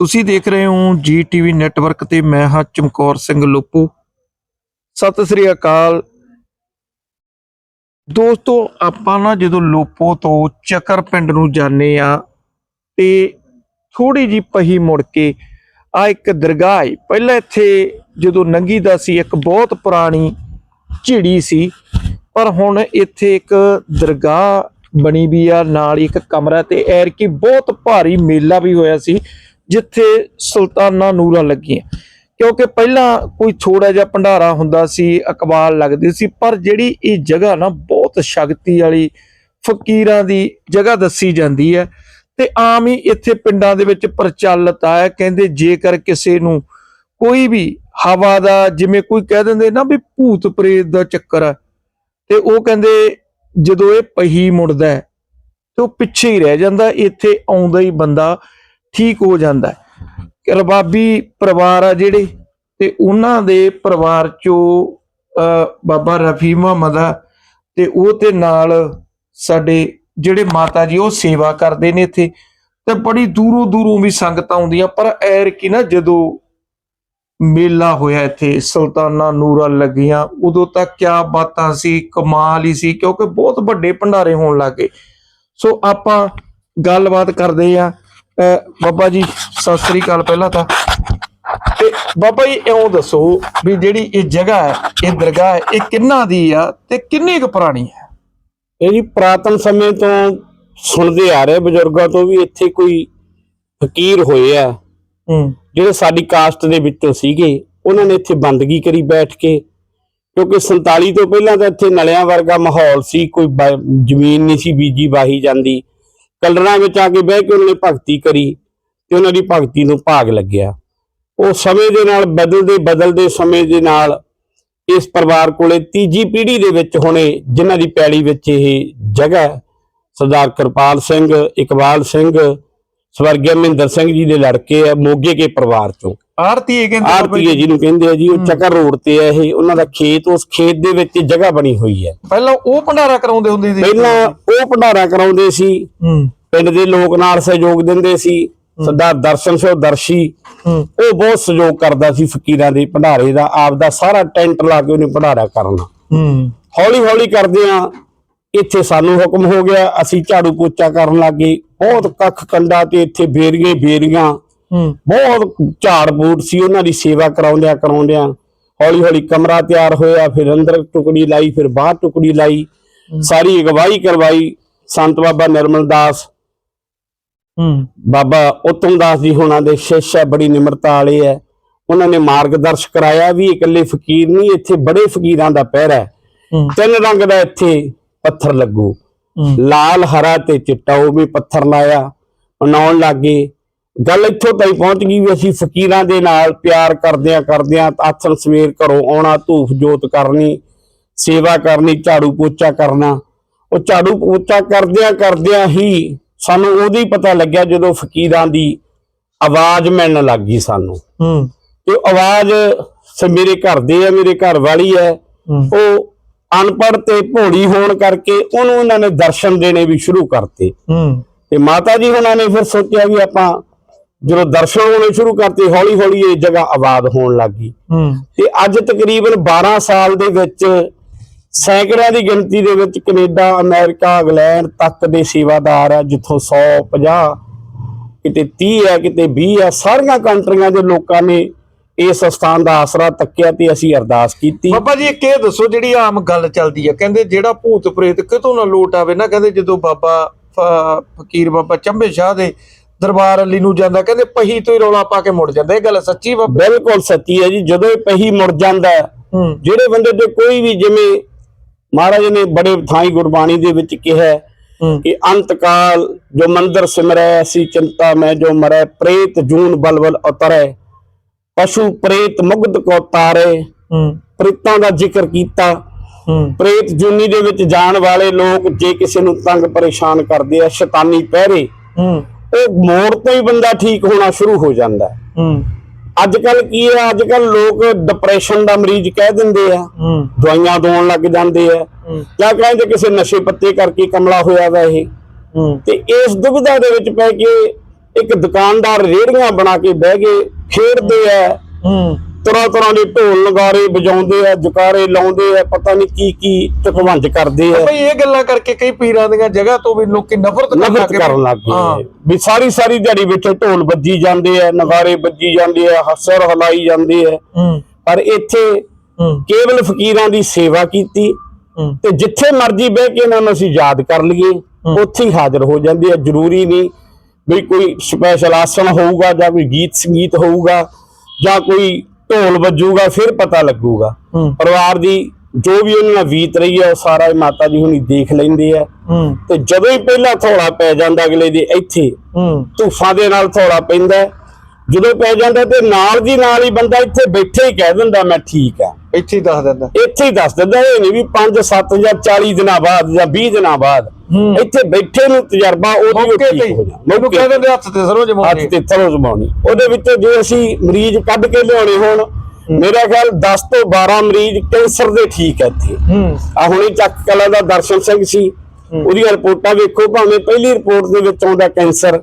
ਤੁਸੀਂ ਦੇਖ ਰਹੇ ਹੋ ਜੀ ਟੀਵੀ ਨੈਟਵਰਕ ਤੇ ਮੈਂ ਹਾਂ ਚਮਕੌਰ ਸਿੰਘ ਲੋਪੂ। ਸਤਿ ਸ੍ਰੀ ਅਕਾਲ। ਦੋਸਤੋ, ਆਪਾਂ ਨਾ ਜਦੋਂ ਲੋਪੋ ਤੋਂ ਚੱਕਰ ਪਿੰਡ ਨੂੰ ਜਾਂਦੇ ਆ, ਤੇ ਥੋੜੀ ਜੀ ਪਹੀ ਮੁੜ ਕੇ ਆ ਇੱਕ ਦਰਗਾਹ ਹੈ ਪਹਿਲਾਂ ਇੱਥੇ ਜਦੋਂ ਨੰਗੀ ਦਾ ਸੀ, ਇੱਕ ਬਹੁਤ ਪੁਰਾਣੀ ਝਿੜੀ ਸੀ, ਪਰ ਹੁਣ ਇੱਥੇ ਇੱਕ ਦਰਗਾਹ ਬਣੀ ਵੀ ਆ, ਨਾਲ ਇੱਕ ਕਮਰਾ ਤੇ ਐਰ ਕੀ ਬਹੁਤ ਭਾਰੀ ਮੇਲਾ ਵੀ ਹੋਇਆ ਸੀ। ਜਿੱਥੇ ਸੁਲਤਾਨਾ ਨੂਰਾਂ ਲੱਗੀਆਂ। ਕਿਉਂਕਿ ਪਹਿਲਾਂ ਕੋਈ ਥੋੜਾ ਜਿਹਾ ਭੰਡਾਰਾ ਹੁੰਦਾ ਸੀ, ਅਕਬਾਲ ਲੱਗਦੀ ਸੀ, ਪਰ ਜਿਹੜੀ ਇਹ ਜਗ੍ਹਾ ਨਾ ਬਹੁਤ ਸ਼ਕਤੀ ਵਾਲੀ ਫਕੀਰਾਂ ਦੀ ਜਗ੍ਹਾ ਦੱਸੀ ਜਾਂਦੀ ਹੈ। ਤੇ ਆਮ ਹੀ ਇੱਥੇ ਪਿੰਡਾਂ ਦੇ ਵਿੱਚ ਪ੍ਰਚਲਿਤ ਆ, ਕਹਿੰਦੇ ਜੇਕਰ ਕਿਸੇ ਨੂੰ ਕੋਈ ਵੀ ਹਵਾ ਦਾ ਜਿਵੇਂ ਕੋਈ ਕਹਿ ਦਿੰਦੇ ਨਾ ਵੀ ਭੂਤ ਪ੍ਰੇਤ ਦਾ ਚੱਕਰ ਹੈ ਤੇ ਉਹ ਕਹਿੰਦੇ ਜਦੋਂ ਇਹ ਪਹੀ ਮੁੜਦਾ ਹੈ, ਤੇ ਉਹ ਪਿੱਛੇ ਹੀ ਰਹਿ ਜਾਂਦਾ, ਇੱਥੇ ਆਉਂਦਾ ਹੀ ਬੰਦਾ ਠੀਕ ਹੋ ਜਾਂਦਾ ਹੈ। ਰਬਾਬੀ ਪਰਿਵਾਰ ਆ ਜਿਹੜੇ ਤੇ ਉਹਨਾਂ ਦੇ ਪਰਿਵਾਰ ਚੋਂ ਅਹ, ਬਾਬਾ ਰਫੀ ਮੁਹੰਮਦ ਆ ਤੇ ਉਹ ਤੇ ਨਾਲ ਸਾਡੇ ਜਿਹੜੇ ਮਾਤਾ ਜੀ ਉਹ ਸੇਵਾ ਕਰਦੇ ਨੇ ਇੱਥੇ। ਤੇ ਬੜੀ ਦੂਰੋਂ ਦੂਰੋਂ ਵੀ ਸੰਗਤਾਂ ਆਉਂਦੀਆਂ ਪਰ ਐਰ ਕੀ ਨਾ ਜਦੋਂ ਮੇਲਾ ਹੋਇਆ ਇੱਥੇ ਸੁਲਤਾਨਾ ਨੂਰਾਂ ਲੱਗੀਆਂ ਉਦੋਂ ਤਾਂ ਕਿਆ ਬਾਤਾਂ ਸੀ ਕਮਾਲ ਹੀ ਸੀ ਕਿਉਂਕਿ ਬਹੁਤ ਵੱਡੇ ਭੰਡਾਰੇ ਹੋਣ ਲੱਗੇ ਸੋ ਆਪਾਂ ਗੱਲਬਾਤ ਕਰਦੇ ਆ ਬਾਬਾ ਜੀ ਸਤਿ ਸ੍ਰੀ ਅਕਾਲ ਪਹਿਲਾਂ ਤਾਂ। ਤੇ ਬਾਬਾ ਜੀ ਇਉਂ ਦੱਸੋ ਵੀ ਜਿਹੜੀ ਇਹ ਜਗ੍ਹਾ ਹੈ ਇਹ ਦਰਗਾਹ ਹੈ ਇਹ ਕਿੰਨਾ ਦੀ ਆ ਤੇ ਕਿੰਨੀ ਕੁ ਪੁਰਾਣੀ ਹੈ? ਇਹ ਜੀ ਪ੍ਰਾਤਨ ਸਮੇਂ ਤੋਂ ਸੁਣਦੇ ਆ ਰਹੇ ਬਜ਼ੁਰਗਾਂ ਤੋਂ ਵੀ ਇੱਥੇ ਕੋਈ ਫਕੀਰ ਹੋਏ ਆ। ਜਿਹੜੇ ਸਾਡੀ ਕਾਸਟ ਦੇ ਵਿੱਚੋਂ ਸੀਗੇ ਉਹਨਾਂ ਨੇ ਇੱਥੇ ਬੰਦਗੀ ਕਰੀ ਬੈਠ ਕੇ। ਕਿਉਂਕਿ 47 ਤੋਂ ਪਹਿਲਾਂ ਤਾਂ ਇੱਥੇ ਨਲਿਆਂ ਵਰਗਾ ਮਾਹੌਲ ਸੀ ਕੋਈ ਜ਼ਮੀਨ ਨਹੀਂ ਸੀ ਬੀਜੀ ਵਾਹੀ ਜਾਂਦੀ। ਕਲਰਾਂ ਵਿੱਚ ਆ ਕੇ ਬਹਿ ਕੇ ਉਹਨਾਂ ਨੇ ਭਗਤੀ ਕਰੀ ਤੇ ਉਹਨਾਂ ਦੀ ਭਗਤੀ ਨੂੰ ਭਾਗ ਲੱਗਿਆ। ਉਹ ਸਮੇਂ ਦੇ ਨਾਲ ਬਦਲਦੇ ਬਦਲਦੇ ਸਮੇਂ ਦੇ ਨਾਲ ਇਸ ਪਰਿਵਾਰ ਕੋਲੇ ਤੀਜੀ ਪੀੜ੍ਹੀ ਦੇ ਵਿੱਚ ਹੁਣੇ ਜਿਨ੍ਹਾਂ ਦੀ ਪੈਲੀ ਵਿੱਚ ਇਹ ਜਗ੍ਹਾ ਸਰਦਾਰ ਕਿਰਪਾਲ ਸਿੰਘ ਇਕਬਾਲ ਸਿੰਘ ਸਵਰਗੀ ਮਹਿੰਦਰ ਸਿੰਘ ਜੀ ਦੇ ਲੜਕੇ ਆ ਮੋਗੇ ਕੇ ਪਰਿਵਾਰ ਚੋਂ। ਆਰਤੀ ਇਹ ਕਹਿੰਦੇ ਆਰਤੀਏ ਜੀ। ਨੂੰ ਕਹਿੰਦੇ ਆ ਜੀ ਉਹ ਚੱਕਰ ਰੋਡ ਤੇ ਆ ਇਹ ਉਹਨਾਂ ਦਾ ਖੇਤ ਉਸ ਖੇਤ ਦੇ ਵਿੱਚ ਜਗ੍ਹਾ ਬਣੀ ਹੋਈ ਹੈ। ਪਹਿਲਾਂ ਉਹ ਭੰਡਾਰਾ ਕਰਾਉਂਦੇ ਹੁੰਦੇ ਸੀ। ਪਹਿਲਾਂ ਉਹ ਭੰਡਾਰਾ ਕਰਾਉਂਦੇ ਸੀ। ਹੂੰ। ਪਿੰਡ ਦੇ ਲੋਕ ਨਾਲ ਸਹਿਯੋਗ ਦਿੰਦੇ ਸੀ ਸਰਦਾਰ ਦਰਸ਼ਨ ਸਿੰਘ ਦਰਸ਼ੀ ਉਹ ਬਹੁਤ ਸਹਿਯੋਗ ਕਰਦਾ ਸੀ ਫਕੀਰਾਂ ਦੇ ਭੰਡਾਰੇ ਦਾ ਆਪ ਦਾ ਸਾਰਾ ਟੈਂਟ ਲਾ ਕੇ ਉਹਨੇ ਭੰਡਾਰਾ ਕਰਨਾ। ਹੌਲੀ ਹੌਲੀ ਕਰਦੇ ਆ ਇੱਥੇ ਸਾਨੂੰ ਹੁਕਮ ਹੋ ਗਿਆ ਅਸੀਂ ਝਾੜੂ ਪੋਚਾ ਕਰਨ ਲੱਗੇ। ਬਹੁਤ ਕੱਖ ਕੰਡਾ ਤੇ ਇੱਥੇ ਬੇਰੀਆਂ ਬੇਰੀਆਂ। ਬਹੁਤ ਝਾੜ ਬੂਟ ਸੀ ਉਹਨਾਂ ਦੀ ਸੇਵਾ ਕਰਾਉਂਦਿਆਂ ਕਰਾਉਂਦਿਆਂ। ਹੌਲੀ ਹੌਲੀ ਕਮਰਾ ਤਿਆਰ ਹੋਇਆ ਫਿਰ ਅੰਦਰ ਟੁਕੜੀ ਲਾਈ ਫਿਰ ਬਾਹਰ ਟੁਕੜੀ ਲਾਈ। ਸਾਰੀ ਅਗਵਾਈ ਕਰਵਾਈ ਸੰਤ ਬਾਬਾ ਨਿਰਮਲ ਦਾਸ। ਬਾਬਾ ਉਤਮ ਦਾਸ ਜੀ ਹੁਣਾਂ ਦੇ ਸ਼ਿਸ਼ ਹੈ ਬੜੀ ਨਿਮਰਤਾ ਵਾਲੇ ਹੈ। ਉਹਨਾਂ ਨੇ ਮਾਰਗਦਰਸ਼ ਕਰਾਇਆ ਵੀ ਇਕੱਲੇ ਫਕੀਰ ਨਹੀਂ ਇੱਥੇ ਬੜੇ ਫਕੀਰਾਂ ਦਾ ਪਹਿਰਾ ਹੈ। ਤਿੰਨ ਰੰਗ ਦਾ ਇੱਥੇ ਪੱਥਰ ਲੱਗੂ। ਲਾਲ ਹਰਾ ਤੇ ਚਿੱਟਾ ਉਹ ਵੀ ਪੱਥਰ ਲਾਇਆ। ਬਣਾਉਣ ਲੱਗੇ। ਗੱਲ ਇੱਥੋਂ ਤਾਈਂ ਪਹੁੰਚ ਗਈ ਵੀ ਅਸੀਂ ਫਕੀਰਾਂ ਦੇ ਨਾਲ ਪਿਆਰ ਕਰਦਿਆਂ ਕਰਦਿਆਂ ਆਥਣ ਸਵੇਰ ਘਰੋਂ ਆਉਣਾ ਧੂਫ ਜੋਤ ਕਰਨੀ ਸੇਵਾ ਕਰਨੀ ਝਾੜੂ ਪੋਚਾ ਕਰਨਾ। ਉਹ ਝਾੜੂ ਪੋਚਾ ਕਰਦਿਆਂ ਕਰਦਿਆਂ ਹੀ ਸਾਨੂੰ ਉਹਦੀ ਪਤਾ ਲੱਗਿਆ ਜਦੋਂ ਫਕੀਰਾਂ ਦੀ ਆਵਾਜ਼ ਮਿਲਣ ਲੱਗ ਗਈ ਸਾਨੂੰ। ਹੂੰ। ਤੇ ਆਵਾਜ਼ ਸ ਮੇਰੇ ਘਰ ਦੇ ਆ ਮੇਰੇ ਘਰ ਵਾਲੀ ਹੈ ਹੂੰ। ਉਹ ਅਨਪੜ੍ਹ ਤੇ ਭੋਲੀ ਹੋਣ ਕਰਕੇ ਉਹਨੂੰ ਉਹਨਾਂ ਨੇ ਦਰਸ਼ਨ ਦੇਣੇ ਵੀ ਸ਼ੁਰੂ ਕਰਤੇ। ਹੂੰ। ਤੇ ਮਾਤਾ ਜੀ ਉਹਨਾਂ ਨੇ ਫਿਰ ਸੋਚਿਆ ਵੀ ਆਪਾਂ ਜਦੋਂ ਦਰਸ਼ਨ ਹੋਣੇ ਸ਼ੁਰੂ ਕਰਤੇ ਹੌਲੀ ਹੌਲੀ ਇਹ ਜਗ੍ਹਾ ਆਬਾਦ ਹੋਣ ਲੱਗੀ ਹੂੰ। ਤੇ ਅੱਜ ਤਕਰੀਬਨ 12 ਸਾਲ ਦੇ ਵਿੱਚ ਸੈਂਕੜਿਆਂ ਦੀ ਗਿਣਤੀ ਦੇ ਵਿੱਚ ਕੈਨੇਡਾ ਅਮਰੀਕਾ ਇੰਗਲੈਂਡ ਤੱਕ ਦੇ ਸੇਵਾਦਾਰ ਆ ਜਿੱਥੋਂ 100 50 ਕਿਤੇ 30 ਹੈ ਕਿਤੇ 20 ਹੈ ਸਾਰੀਆਂ ਕੰਟਰੀਆਂ ਦੇ ਲੋਕਾਂ ਨੇ ਇਸ ਸਥਾਨ ਦਾ ਆਸਰਾ ਤੱਕਿਆ ਤੇ ਅਸੀਂ ਅਰਦਾਸ ਕੀਤੀ। ਬਾਬਾ ਜੀ ਇੱਕ ਇਹ ਦੱਸੋ ਜਿਹੜੀ ਆਮ ਗੱਲ ਚੱਲਦੀ ਆ ਕਹਿੰਦੇ ਜਿਹੜਾ ਭੂਤ ਪ੍ਰੇਤ ਕਿਤੋਂ ਨਾ ਲੋਟ ਆਵੇ ਨਾ ਕਹਿੰਦੇ ਜਦੋਂ ਬਾਬਾ ਫਕੀਰ ਬਾਬਾ ਚੰਬੇ ਸ਼ਾਹ ਦੇ ਦਰਬਾਰ ਅਲੀ ਨੂੰ ਜਾਂਦਾ ਕਹਿੰਦੇ ਪਹੀ ਤੋਂ ਹੀ ਰੌਲਾ ਪਾ ਕੇ ਮੁੜ ਜਾਂਦਾ ਇਹ ਗੱਲ ਸੱਚੀ ਬਾਬਾ? ਬਿਲਕੁਲ ਸੱਚੀ ਹੈ ਜੀ ਜਦੋਂ ਇਹ ਪਹੀ ਮੁੜ ਜਾਂਦਾ ਜਿਹੜੇ ਬੰਦੇ ਤੇ ਕੋਈ ਵੀ ਜਿਵੇਂ ਮਹਾਰਾਜ ਨੇ ਬੜੇ ਥਾਈ ਗੁਰਬਾਣੀ ਦੇ ਵਿੱਚ ਕਿਹਾ ਕਿ ਅੰਤਕਾਲ ਜੋ ਮੰਦਰ ਸਿਮਰੈ ਅਸੀਂ ਚਿੰਤਾ ਮੈਂ ਜੋ ਮਰੈ ਪ੍ਰੇਤ ਜੂਨ ਬਲਬਲ ਉਤਰੈ। ਪਸ਼ੂ ਪ੍ਰੇਤ ਮੁਗਧ ਕੋ ਤਾਰੇ। ਪ੍ਰੇਤਾਂ ਦਾ ਜ਼ਿਕਰ ਕੀਤਾ। ਪ੍ਰੇਤ ਜੂਨੀ ਦੇ ਵਿੱਚ ਜਾਣ ਵਾਲੇ ਲੋਕ ਜੇ ਕਿਸੇ ਨੂੰ ਤੰਗ ਪਰੇਸ਼ਾਨ ਕਰਦੇ ਆ ਸ਼ੈਤਾਨੀ ਪਹਿਰੇ ਉਹ ਮੋੜ ਤੋਂ ਹੀ ਬੰਦਾ ਠੀਕ ਹੋਣਾ ਸ਼ੁਰੂ ਹੋ ਜਾਂਦਾ ਹੂੰ। ਅੱਜ ਕੱਲ ਕੀ ਹੈ ਅੱਜ ਕੱਲ ਲੋਕ ਡਿਪਰੈਸ਼ਨ ਦਾ ਮਰੀਜ਼ ਕਹਿ ਦਿੰਦੇ ਆ। ਦਵਾਈਆਂ ਦੋਣ ਲੱਗ ਜਾਂਦੇ ਆ। ਜਾਂ ਕਹਿੰਦੇ ਕਿਸੇ ਨਸ਼ੇ ਪੱਤੇ ਕਰਕੇ ਕਮਲਾ ਹੋਇਆ ਵਾ ਇਹ। ਤੇ ਇਸ ਦੁਬਿਧਾ ਦੇ ਵਿੱਚ ਪੈ ਕੇ ਇੱਕ ਦੁਕਾਨਦਾਰ ਰੇੜੀਆਂ ਬਣਾ ਕੇ ਬਹਿ ਗਏ ਖੇਡਦੇ ਆ। ਤਰ੍ਹਾਂ ਤਰ੍ਹਾਂ ਦੇ ਢੋਲ ਨਗਾਰੇ ਵਜਾਉਂਦੇ ਆ ਜਕਾਰੇ ਲਾਉਂਦੇ ਆ ਪਤਾ ਨਹੀਂ ਕੀ ਕੀ ਚਕਵੰਜ ਕਰਦੇ ਆ। ਬਈ ਇਹ ਗੱਲਾਂ ਕਰਕੇ ਕਈ ਪੀਰਾਂ ਦੀਆਂ ਜਗ੍ਹਾ ਤੋਂ ਵੀ ਲੋਕੀ ਨਫ਼ਰਤ ਕਰਨ ਨਫ਼ਰਤ ਲੱਗ ਕਰਨ ਲੱਗ ਹਾਂ। ਗਏ ਵੀ ਸਾਰੀ ਸਾਰੀ ਦਿਹਾੜੀ ਵਿੱਚ ਢੋਲ ਵੱਜੀ ਜਾਂਦੇ ਆ ਨਗਾਰੇ ਵੱਜੀ ਜਾਂਦੇ ਆ ਹਸਰ ਹਲਾਈ ਜਾਂਦੇ ਆ। ਹੂੰ। ਪਰ ਇੱਥੇ ਹੂੰ। ਕੇਵਲ ਫਕੀਰਾਂ ਦੀ ਸੇਵਾ ਕੀਤੀ ਹੂੰ। ਤੇ ਜਿੱਥੇ ਮਰਜ਼ੀ ਬਹਿ ਕੇ ਇਹਨਾਂ ਨੂੰ ਅਸੀਂ ਯਾਦ ਕਰ ਲਈਏ ਉੱਥੇ ਹੀ ਹਾਜ਼ਰ ਹੋ ਜਾਂਦੇ ਆ। ਜ਼ਰੂਰੀ ਨਹੀਂ ਵੀ ਕੋਈ ਸਪੈਸ਼ਲ ਆਸਣ ਹੋਊਗਾ ਜਾਂ ਕੋਈ ਗੀਤ ਸੰਗੀਤ ਹੋਊਗਾ ਜਾਂ ਕੋਈ ਢੋਲ ਵੱਜੂਗਾ ਫਿਰ ਪਤਾ ਲੱਗੂਗਾ। ਪਰਿਵਾਰ ਦੀ ਜੋ ਵੀ ਉਹਨਾਂ ਨਾਲ ਬੀਤ ਰਹੀ ਹੈ ਉਹ ਸਾਰਾ ਮਾਤਾ ਜੀ ਹੁਣੀ ਦੇਖ ਲੈਂਦੇ ਆ। ਤੇ ਜਦੋਂ ਹੀ ਪਹਿਲਾ ਥੋੜਾ ਪੈ ਜਾਂਦਾ ਅਗਲੇ ਦੇ ਇੱਥੇ ਧੂਫਾਂ ਦੇ ਨਾਲ ਥੋੜਾ ਪੈਂਦਾ। ਜਦੋਂ ਪੈ ਜਾਂਦਾ ਤੇ ਨਾਲ ਦੀ ਨਾਲ ਹੀ ਬੰਦਾ ਇੱਥੇ ਬੈਠੇ ਹੀ ਕਹਿ ਦਿੰਦਾ ਮੈਂ ਠੀਕ ਆ ਇੱਥੇ ਹੀ ਦੱਸ ਦਿੰਦਾ। ਇੱਥੇ ਹੀ ਦੱਸ ਦਿੰਦਾ ਇਹ ਨਹੀਂ ਵੀ 5 7 ਜਾਂ 40 ਦਿਨਾਂ ਬਾਅਦ ਜਾਂ 20 ਦਿਨਾਂ ਬਾਅਦ। ਇੱਥੇ ਬੈਠੇ ਨੂੰ ਤਜਰਬਾ ਉਹਦੀ ਉਹ ਠੀਕ ਹੀ। ਜਾਂਦਾ। ਮੈਨੂੰ ਮੌਕੇ ਕਹਿ ਦਿੰਦੇ ਹੱਥ ਤੇ ਸਰੋ ਹੱਥ ਜਮਾਉਣੇ ਤੇ ਥਰੋ ਜ਼ਮਾਉਣੀ। ਉਹਦੇ ਵਿੱਚ ਜੇ ਅਸੀਂ ਮਰੀਜ਼ ਕੱਢ ਕੇ ਲਿਆਉਣੇ ਹੋਣ ਮੇਰਾ ਖਿਆਲ 10 ਤੋਂ 12 ਮਰੀਜ਼ ਕੈਂਸਰ ਦੇ ਠੀਕ ਹੈ ਇੱਥੇ। ਆ ਹੁਣੇ ਚੱਕ ਕਲਾ ਦਾ ਦਰਸ਼ਨ ਸਿੰਘ ਸੀ। ਉਹਦੀਆਂ ਰਿਪੋਰਟਾਂ ਵੇਖੋ ਭਾਵੇਂ ਪਹਿਲੀ ਰਿਪੋਰਟ ਦੇ ਵਿੱਚ ਆਉਂਦਾ ਕੈਂਸਰ।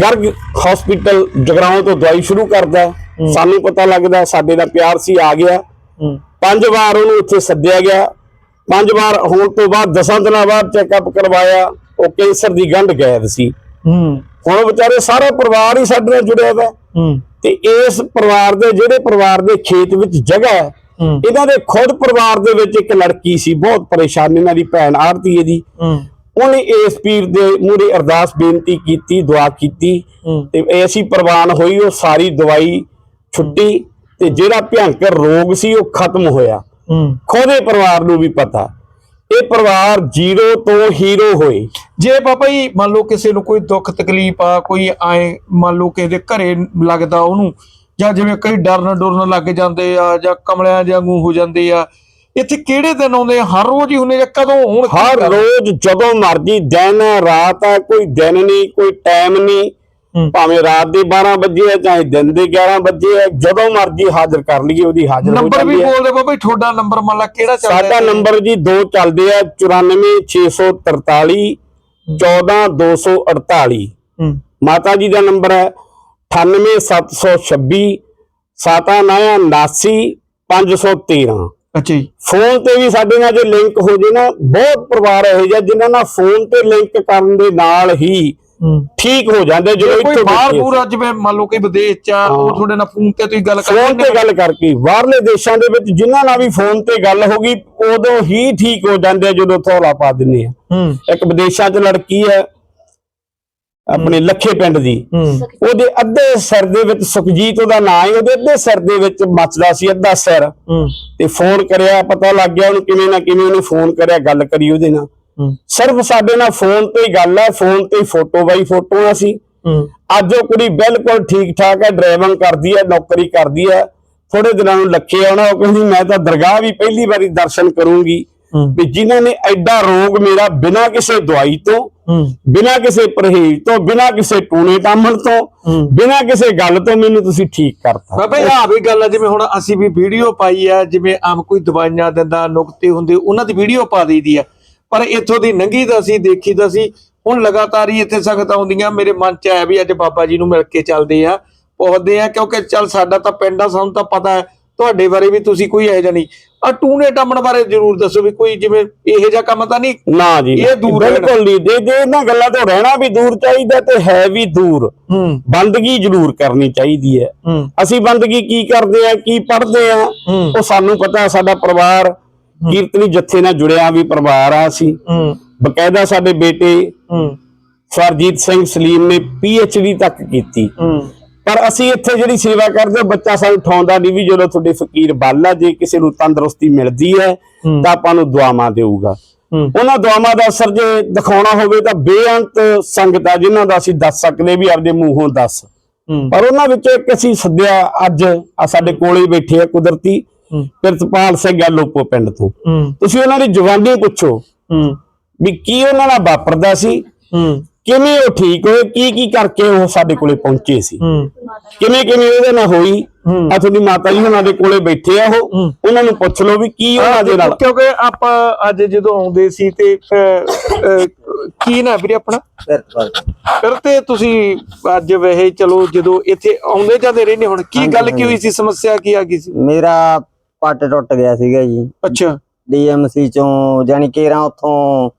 ਗਰਗ ਹਸਪੀਟਲ ਜਗਰਾਉਂ ਤੋਂ ਦਵਾਈ ਸ਼ੁਰੂ ਕਰਦਾ। ਸਾਨੂੰ ਪਤਾ ਲੱਗਦਾ ਸਾਡੇ ਦਾ ਪਿਆਰ ਸੀ ਆ ਗਿਆ। ਪੰਜ ਵਾਰ ਉਹਨੂੰ ਉੱਥੇ ਸੱਦਿਆ ਗਿਆ। ਪੰਜ ਵਾਰ ਹੋਣ ਤੋਂ ਬਾਅਦ ਦਸਾਂ ਦਿਨਾਂ ਬਾਅਦ ਚੈੱਕਅਪ ਕਰਵਾਇਆ ਉਹ ਕੈਂਸਰ ਦੀ ਗੰਢ ਗਾਇਬ ਸੀ। ਹੂੰ। ਹੁਣ ਵਿਚਾਰੇ ਸਾਰਾ ਪਰਿਵਾਰ ਹੀ ਸਾਡੇ ਨਾਲ ਜੁੜਿਆ ਹੋਇਆ ਹੂੰ। ਤੇ ਇਸ ਪਰਿਵਾਰ ਦੇ ਜਿਹੜੇ ਪਰਿਵਾਰ ਦੇ ਖੇਤ ਵਿੱਚ ਜਗ੍ਹਾ ਹੈ ਇਹਨਾਂ ਦੇ ਖੁਦ ਪਰਿਵਾਰ ਦੇ ਵਿੱਚ ਇੱਕ ਲੜਕੀ ਸੀ ਬਹੁਤ ਪਰੇਸ਼ਾਨ ਇਹਨਾਂ ਦੀ ਭੈਣ ਆਰਤੀ ਦੀ ਉਹਨੇ ਇਸ ਪੀਰ ਦੇ ਮੂਹਰੇ ਅਰਦਾਸ ਬੇਨਤੀ ਕੀਤੀ ਦੁਆ ਕੀਤੀ। ਤੇ ਐਸੀ ਪ੍ਰਵਾਨ ਹੋਈ ਉਹ ਸਾਰੀ ਦਵਾਈ ਛੁੱਟੀ ਤੇ ਜਿਹੜਾ ਭਿਆਨਕ ਰੋਗ ਸੀ ਉਹ ਖਤਮ ਹੋਇਆ। ਖੋਦੇ ਪਰਿਵਾਰ ਨੂੰ ਵੀ ਪਤਾ ਇਹ ਪਰਿਵਾਰ ਜ਼ੀਰੋ ਤੋਂ ਹੀਰੋ ਹੋਏ ਜੇ ਬਾਬਾ ਜੀ ਮੰਨ ਲਓ ਕਿਸੇ ਨੂੰ ਕੋਈ ਦੁੱਖ ਤਕਲੀਫ ਆ ਕੋਈ ਆਏ ਮੰਨ ਲਓ ਕਿਸੇ ਦੇ ਘਰੇ ਲੱਗਦਾ ਉਹਨੂੰ ਜਾਂ ਜਿਵੇਂ ਕਈ ਡਰਨ ਡੁਰਨ ਲੱਗ ਜਾਂਦੇ ਆ ਜਾਂ ਕਮਲਿਆਂ ਵਾਂਗੂ ਹੋ ਜਾਂਦੇ ਆ ਇੱਥੇ ਕਿਹੜੇ ਦਿਨ ਆਉਂਦੇ ਆ? ਹਰ ਰੋਜ਼ ਹੀ ਹੁੰਦੇ ਜਾਂ ਕਦੋਂ ਹੁਣ ਹਰ? ਰੋਜ਼ ਜਦੋਂ ਮਰਜ਼ੀ ਦਿਨ ਰਾਤ ਹੈ ਕੋਈ ਦਿਨ ਨਹੀਂ ਕੋਈ ਟਾਈਮ ਨਹੀਂ। ਭਾਵੇਂ ਰਾਤ ਦੇ 12 ਵਜੇ ਹੈ ਚਾਹੇ ਦਿਨ ਦੇ 11 ਵਜੇ ਹੈ ਜਦੋਂ ਮਰਜ਼ੀ ਹਾਜ਼ਰ ਕਰ ਲਈਏ ਉਹਦੀ ਹਾਜ਼ਰ ਹੋ ਨੰਬਰ ਵੀ ਜਾਂਦੀ ਹੈ ਬੋਲਦੇ ਬਾਬਾ ਜੀ ਤੁਹਾਡਾ ਨੰਬਰ ਮੰਨ ਲਾ ਕਿਹੜਾ ਚੱਲਦਾ ਸਾਡਾ ਹੈ? ਨੰਬਰ ਜੀ ਦੋ ਚੱਲਦੇ ਆ 94643 14248 ਹੂੰ। ਮਾਤਾ ਜੀ ਦਾ ਨੰਬਰ ਹੈ 98726 7979 513 ਅੱਛਾ ਜੀ। ਫੋਨ ਤੇ ਵੀ ਸਾਡੇ ਨਾਲ ਜੇ ਲਿੰਕ ਹੋ ਜੇ ਨਾ ਬਹੁਤ ਪਰਿਵਾਰ ਇਹੋ ਜਿਹਾ ਜਿਨ੍ਹਾਂ ਨਾਲ ਫੋਨ ਤੇ ਲਿੰਕ ਕਰਨ ਦੇ ਨਾਲ ਹੂੰ ਠੀਕ ਹੋ ਜਾਂਦੇ ਜਦੋਂ ਕੋਈ ਇੱਥੋਂ ਬਾਹਰ ਦੇਖੀਏ। ਪੂਰਾ ਜਿਵੇਂ ਮੰਨ ਲਓ ਕੋਈ ਵਿਦੇਸ਼ ਚ ਆ, ਉਹ। ਤੁਹਾਡੇ ਨਾਲ ਫੋਨ ਤੇ ਤੁਸੀਂ ਗੱਲ ਫੋਨ ਕਰਦੇ ਤੇ ਗੱਲ ਕਰਕੇ ਬਾਹਰਲੇ ਦੇਸ਼ਾਂ ਦੇ ਵਿੱਚ ਜਿਨ੍ਹਾਂ ਨਾਲ ਵੀ ਫੋਨ ਤੇ ਗੱਲ ਹੋ ਗਈ ਉਦੋਂ ਹੀ ਠੀਕ ਹੋ ਜਾਂਦੇ ਆ ਜਦੋਂ ਥੋੜਾ ਪਾ ਦਿੰਦੇ ਆ। ਹੂੰ। ਇੱਕ ਵਿਦੇਸ਼ਾਂ 'ਚ ਲੜਕੀ ਹੈ ਆਪਣੇ ਲੱਖੇ ਪਿੰਡ ਦੀ। ਹੂੰ। ਉਹਦੇ ਅੱਧੇ ਸਿਰ ਦੇ ਵਿੱਚ ਸੁਖਜੀਤ ਉਹਦਾ ਨਾਂ ਹੈ ਉਹਦੇ ਅੱਧੇ ਸਿਰ ਦੇ ਵਿੱਚ ਮੱਚਦਾ ਸੀ ਅੱਧਾ ਸਿਰ। ਹੂੰ। ਤੇ ਫੋਨ ਕਰਿਆ ਪਤਾ ਲੱਗ ਗਿਆ ਉਹਨੂੰ ਕਿਵੇਂ ਨਾ ਕਿਵੇਂ ਉਹਨੇ ਫੋਨ ਕਰਿਆ ਗੱਲ ਕਰੀ ਉਹਦੇ ਨਾਲ। ਸਿਰਫ ਸਾਡੇ ਨਾਲ ਫੋਨ ਤੇ ਹੀ ਗੱਲ ਹੈ ਫੋਨ ਤੇ ਹੀ ਫੋਟੋ ਬਾਈ ਫੋਟੋਆਂ ਸੀ ਅੱਜ ਉਹ ਕੁੜੀ ਬਿਲਕੁਲ ਠੀਕ ਠਾਕ ਹੈ ਡਰਾਈਵਿੰਗ ਕਰਦੀ ਹੈ ਨੌਕਰੀ ਕਰਦੀ ਹੈ। ਥੋੜੇ ਦਿਨਾਂ ਨੂੰ ਲੱਖੇ ਆਉਣਾ ਉਹ ਕਹਿੰਦੀ ਮੈਂ ਤਾਂ ਦਰਗਾਹ ਵੀ ਪਹਿਲੀ ਵਾਰੀ ਦਰਸ਼ਨ ਕਰੂੰਗੀ। ਵੀ ਜਿਨ੍ਹਾਂ ਨੇ ਐਡਾ ਰੋਗ ਮੇਰਾ ਬਿਨਾਂ ਕਿਸੇ ਦਵਾਈ ਤੋਂ ਬਿਨਾਂ ਕਿਸੇ ਪਰਹੇਜ਼ ਤੋਂ ਬਿਨਾਂ ਕਿਸੇ ਟੂਣੇ ਟਾਮਣ ਤੋਂ। ਬਿਨਾਂ ਕਿਸੇ ਗੱਲ ਤੋਂ ਮੈਨੂੰ ਤੁਸੀਂ ਠੀਕ ਕਰਤਾ। ਬਾਬਾ ਇਹ ਆ ਵੀ ਗੱਲ ਆ ਜਿਵੇਂ ਹੁਣ ਅਸੀਂ ਵੀ ਵੀਡੀਓ ਪਾਈ ਆ ਜਿਵੇਂ ਆਮ ਕੋਈ ਦਵਾਈਆਂ ਦਿੰਦਾ ਨੁਕਤੇ ਹੁੰਦੇ ਉਹਨਾਂ ਦੀ ਵੀਡੀਓ ਪਾ ਦਈਦੀ ਆ। ਪਰ ਇੱਥੋਂ ਦੀ ਨੰਗੀ ਦਾ ਸੀ ਦੇਖੀ ਦਾ ਸੀ ਹੁਣ ਲਗਾਤਾਰ ਹੀ ਇੱਥੇ ਸੰਗਤ ਆਉਂਦੀਆਂ ਮੇਰੇ ਮਨ ਚ ਆਇਆ ਵੀ ਅੱਜ ਬਾਬਾ ਜੀ ਨੂੰ ਮਿਲ ਕੇ ਚੱਲਦੇ ਆ ਪਹੁੰਚਦੇ ਆ ਕਿਉਂਕਿ ਚੱਲ ਸਾਡਾ ਤਾਂ ਪਿੰਡ ਆ ਸਾਨੂੰ ਤਾਂ ਪਤਾ ਹੈ ਤੁਹਾਡੇ ਬਾਰੇ ਵੀ ਤੁਸੀਂ ਕੋਈ ਇਹੋ ਜਿਹਾ ਨਹੀਂ। ਆ ਟੂਨੇ ਟਾਮਣ ਬਾਰੇ ਜ਼ਰੂਰ ਦੱਸੋ ਵੀ ਕੋਈ ਜਿਵੇਂ ਇਹੋ ਜਿਹਾ ਕੰਮ ਤਾਂ ਨਹੀਂ? ਨਾ ਜੀ ਇਹ ਦੂਰ। ਬਿਲਕੁਲ ਨਹੀਂ। ਦੇ ਦੇ ਇਹਨਾਂ ਗੱਲਾਂ ਤੋਂ ਰਹਿਣਾ ਵੀ ਦੂਰ ਚਾਹੀਦਾ ਤੇ ਹੈ ਵੀ ਦੂਰ। ਹੂੰ। ਬੰਦਗੀ ਜ਼ਰੂਰ ਕਰਨੀ ਚਾਹੀਦੀ ਹੈ। ਅਸੀਂ ਬੰਦਗੀ ਕੀ ਕਰਦੇ ਆ ਕੀ ਪੜ੍ਹਦੇ ਆ ਉਹ ਸਾਨੂੰ ਪਤਾ ਸਾਡਾ ਪਰਿਵਾਰ ਕੀਰਤਨੀ ਜੱਥੇ ਨਾਲ ਜੁੜਿਆ ਵੀ ਪਰਿਵਾਰ ਆ ਹੂੰ। ਬਕਾਇਦਾ ਸਾਡੇ ਬੇਟੇ ਸਰਜੀਤ ਸਿੰਘ ਸਲੀਮ ਨੇ ਡੀ ਤੱਕ ਕੀਤੀ। ਪਰ ਅਸੀਂ ਇੱਥੇ ਜਿਹੜੀ ਸੇਵਾ ਕਰਦੇ ਬੱਚਾ ਸਾਨੂੰ ਠਾਉਂਦਾ ਨਹੀਂ ਵੀ ਜਦੋਂ ਤੁਹਾਡੇ ਫਕੀਰ ਬਾਲਾ ਜੇ ਕਿਸੇ ਨੂੰ ਤੰਦਰੁਸਤੀ ਮਿਲਦੀ ਹੈ। ਤਾਂ ਆਪਾਂ ਨੂੰ ਦੁਆਵਾਂ ਦੇਊਗਾ। ਉਹਨਾਂ ਦੁਆਵਾਂ ਦਾ ਅਸਰ ਜੇ ਦਿਖਾਉਣਾ ਹੋਵੇ ਤਾਂ ਬੇਅੰਤ ਸੰਗਤ ਆ ਜਿਨ੍ਹਾਂ ਦਾ ਅਸੀਂ ਦੱਸ ਸਕਦੇ ਵੀ ਆਪਦੇ ਮੂੰਹੋਂ ਦੱਸ। ਪਰ ਉਹਨਾਂ ਵਿੱਚੋਂ ਇੱਕ ਅਸੀਂ ਸੱਦਿਆ ਅੱਜ ਆ ਸਾਡੇ ਕੋਲੇ ਬੈਠੇ ਆ ਕੁਦਰਤੀ। ਹੂੰ। ਪ੍ਰਿਤਪਾਲ ਸਿੰਘ ਆ ਲੋਪੋ ਪਿੰਡ ਤੋਂ। ਤੁਸੀਂ ਉਹਨਾਂ ਦੀ ਜਵਾਨੀ ਪੁੱਛੋ ਵੀ ਕੀ ਉਹਨਾਂ ਨਾਲ ਵਾਪਰਦਾ ਸੀ? ਕਿਵੇਂ ਉਹ ਠੀਕ ਹੋਏ? ਕੀ ਕੀ ਕਰਕੇ ਉਹ ਸਾਡੇ ਕੋਲੇ ਪਹੁੰਚੇ ਸੀ? ਕਿਵੇਂ ਕਿਵੇਂ ਉਹਦੇ ਨਾਲ ਹੋਈ। ਆ ਤੁਹਾਡੀ ਮਾਤਾ ਜੀ ਉਹਨਾਂ ਦੇ ਕੋਲੇ ਬੈਠੇ ਆ ਉਹ। ਉਹਨਾਂ ਨੂੰ ਪੁੱਛ ਲਓ ਵੀ ਕੀ ਉਹਨਾਂ ਦੇ ਨਾਲ। ਕਿਉਂਕਿ ਆਪਾਂ ਅੱਜ ਜਦੋਂ ਆਉਂਦੇ ਸੀ ਤੇ ਕੀ ਨਾ ਵੀਰੇ ਆਪਣਾ? ਫਿਰ ਤੇ ਤੁਸੀਂ ਅੱਜ ਵੇਹੇ ਚਲੋ ਜਦੋਂ ਇੱਥੇ ਆਉਂਦੇ ਜਾਂਦੇ ਰਹਿੰਦੇ ਹੁਣ ਕੀ ਗੱਲ ਕੀ ਹੋਈ। ਸੀ? ਸਮੱਸਿਆ ਕੀ ਆ ਗਈ ਸੀ? ਮੇਰਾ ਪੱਟ ਟੁੱਟ ਗਿਆ ਸੀਗਾ ਜੀ। ਅੱਛਾ। ਡੀਐਮਸੀ ਚੋਂ ਜਾਨੀ ਕੇਰਾਂ ਉੱਥੋਂ